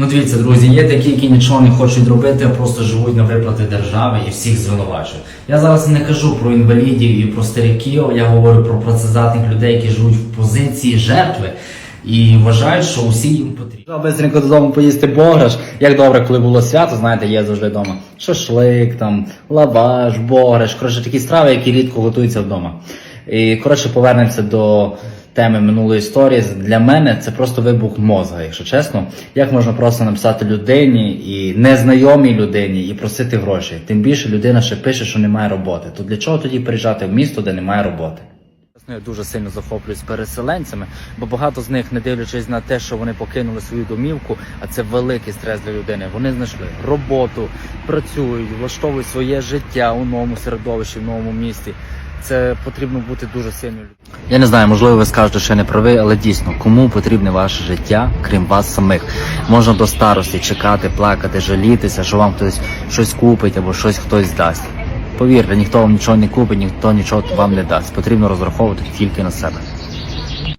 Ну дивіться, друзі, є такі, які нічого не хочуть робити, а просто живуть на виплати держави і всіх звинувачують. Я зараз не кажу про інвалідів і про стариків, я говорю про працездатних людей, які живуть в позиції жертви і вважають, що усі їм потрібно. Бистренько додому поїсти бограш. Як добре, коли було свято, знаєте, є завжди вдома. Шашлик, там, лаваш, бограш, коротше, такі страви, які рідко готуються вдома. І коротше, повернемося до теми минулої історії. Для мене це просто вибух мозга, якщо чесно. Як можна просто написати людині і незнайомій людині і просити гроші? Тим більше людина ще пише, що немає роботи. То для чого тоді приїжджати в місто, де немає роботи? Я дуже сильно захоплююсь переселенцями, бо багато з них, не дивлячись на те, що вони покинули свою домівку, а це великий стрес для людини. Вони знайшли роботу, працюють, влаштовують своє життя у новому середовищі, в новому місті. Це потрібно бути дуже сильною. Я не знаю, можливо, ви скажете, що я не правий, але дійсно, кому потрібне ваше життя, крім вас самих? Можна до старості чекати, плакати, жалітися, що вам хтось щось купить або щось хтось дасть. Повірте, ніхто вам нічого не купить, ніхто нічого вам не дасть. Потрібно розраховувати тільки на себе.